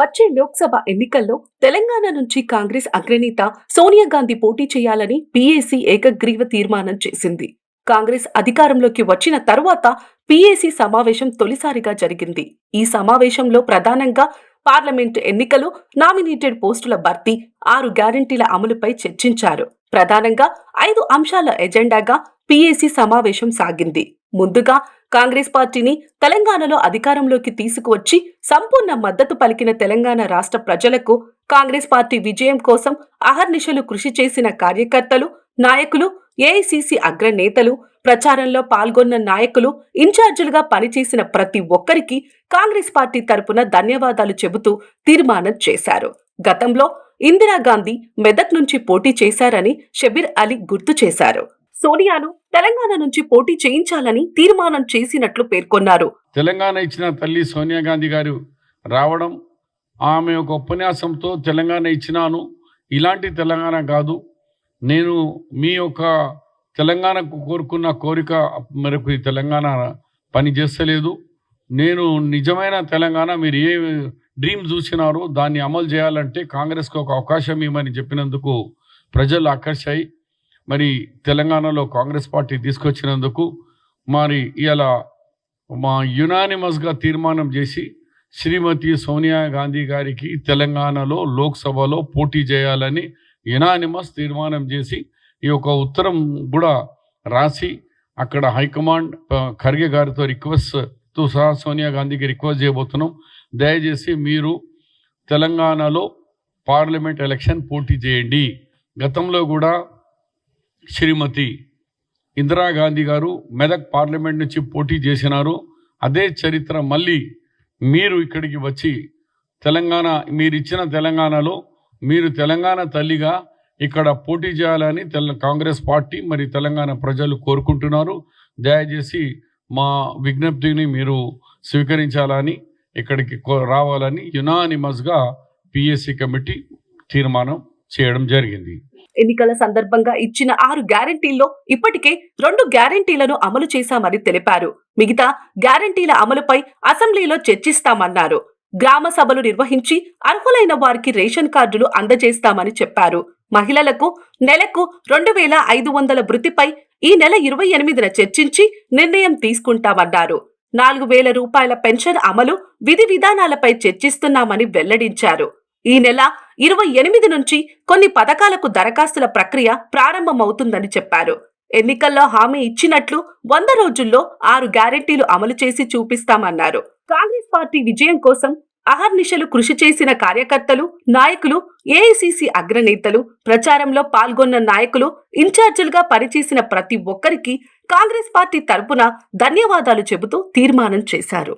వచ్చే లోక్సభ ఎన్నికల్లో తెలంగాణ నుంచి కాంగ్రెస్ అగ్రనేత సోనియా గాంధీ పోటీ చేయాలని పీఏసీ ఏకగ్రీవ తీర్మానం చేసింది. కాంగ్రెస్ అధికారంలోకి వచ్చిన తరువాత పీఏసీ సమావేశం తొలిసారిగా జరిగింది. ఈ సమావేశంలో ప్రధానంగా పార్లమెంట్ ఎన్నికలు నామినేటెడ్ పోస్టుల భర్తీ ఆరు గ్యారంటీల అమలుపై చర్చించారు. ప్రధానంగా ఐదు అంశాల ఎజెండాగా పీఏసీ సమావేశం సాగింది. ముందుగా కాంగ్రెస్ పార్టీని తెలంగాణలో అధికారంలోకి తీసుకువచ్చి సంపూర్ణ మద్దతు పలికిన తెలంగాణ రాష్ట్ర ప్రజలకు కాంగ్రెస్ పార్టీ విజయం కోసం అహర్నిశలు కృషి చేసిన కార్యకర్తలు నాయకులు ఏఐసిసి అగ్రనేతలు ప్రచారంలో పాల్గొన్న నాయకులు ఇన్ఛార్జీలుగా పనిచేసిన ప్రతి ఒక్కరికి కాంగ్రెస్ పార్టీ తరపున ధన్యవాదాలు చెబుతూ తీర్మానం చేశారు. గతంలో ఇందిరాగాంధీ మెదక్ నుంచి పోటీ చేశారని షబీర్ అలీ గుర్తు చేశారు. సోనియాను తెలంగాణ నుంచి పోటీ చేయించాలని తీర్మానం చేసినట్లు పేర్కొన్నారు. తెలంగాణ ఇచ్చిన తల్లి సోనియా గాంధీ గారు రావడం ఆమె ఒక ఉపన్యాసంతో తెలంగాణ ఇచ్చినాను. ఇలాంటి తెలంగాణ కాదు. నేను మీ యొక్క తెలంగాణకు కోరుకున్న కోరిక మేరకు ఈ తెలంగాణ పని చేస్తలేదు. నేను నిజమైన తెలంగాణ మీరు ఏ డ్రీమ్ చూసినారో దాన్ని అమలు చేయాలంటే కాంగ్రెస్కి ఒక అవకాశం ఇవ్వమని చెప్పినందుకు ప్రజలు ఆకర్షాయి. మరి తెలంగాణలో కాంగ్రెస్ పార్టీ తీసుకొచ్చినందుకు మరి ఇలా మా యునానిమస్గా తీర్మానం చేసి శ్రీమతి సోనియా గాంధీ గారికి తెలంగాణలో లోక్సభలో పోటీ చేయాలని యునానిమస్ తీర్మానం చేసి ఈ యొక్క ఉత్తరం కూడా రాసి అక్కడ హైకమాండ్ ఖర్గే గారితో రిక్వెస్ట్తో సహా సోనియా గాంధీకి రిక్వెస్ట్ చేయబోతున్నాం. దయచేసి మీరు తెలంగాణలో పార్లమెంట్ ఎలక్షన్ పోటీ చేయండి. గతంలో కూడా శ్రీమతి ఇందిరాగాంధీ గారు మెదక్ పార్లమెంట్ నుంచి పోటీ చేసినారు. అదే చరిత్ర మళ్ళీ మీరు ఇక్కడికి వచ్చి తెలంగాణ మీరు ఇచ్చిన తెలంగాణలో మీరు తెలంగాణ తల్లిగా ఇక్కడ పోటీ చేయాలని తెల కాంగ్రెస్ పార్టీ మరి తెలంగాణ ప్రజలు కోరుకుంటున్నారు. దయచేసి మా విజ్ఞప్తిని మీరు స్వీకరించాలని ఇక్కడికి కో- రావాలని యునానిమస్గా పిఎస్సి కమిటీ తీర్మానం చేయడం జరిగింది. ఎన్నికల సందర్భంగా ఇచ్చిన ఆరు గ్యారంటీల్లో ఇప్పటికే రెండు గ్యారంటీలను అమలు చేశామని తెలిపారు. మిగతా గ్యారంటీల అమలుపై అసెంబ్లీలో చర్చిస్తామన్నారు. గ్రామ సభలు నిర్వహించి అర్హులైన వారికి రేషన్ కార్డులు అందజేస్తామని చెప్పారు. మహిళలకు నెలకు రెండు వేల ఐదు వందల వృత్తిపై ఈ నెల ఇరవై ఎనిమిదిన చర్చించి నిర్ణయం తీసుకుంటామన్నారు. నాలుగు వేల రూపాయల పెన్షన్ అమలు విధి విధానాలపై చర్చిస్తున్నామని వెల్లడించారు. ఈ నెల ఇరవై ఎనిమిది నుంచి కొన్ని పథకాలకు దరఖాస్తుల ప్రక్రియ ప్రారంభమవుతుందని చెప్పారు. ఎన్నికల్లో హామీ ఇచ్చినట్లు వంద రోజుల్లో ఆరు గ్యారెంటీలు అమలు చేసి చూపిస్తామన్నారు. కాంగ్రెస్ పార్టీ విజయం కోసం అహర్నిశలు కృషి చేసిన కార్యకర్తలు నాయకులు ఏఐసిసి అగ్రనేతలు ప్రచారంలో పాల్గొన్న నాయకులు ఇన్ఛార్జీలుగా పనిచేసిన ప్రతి ఒక్కరికి కాంగ్రెస్ పార్టీ తరపున ధన్యవాదాలు చెబుతూ తీర్మానం చేశారు.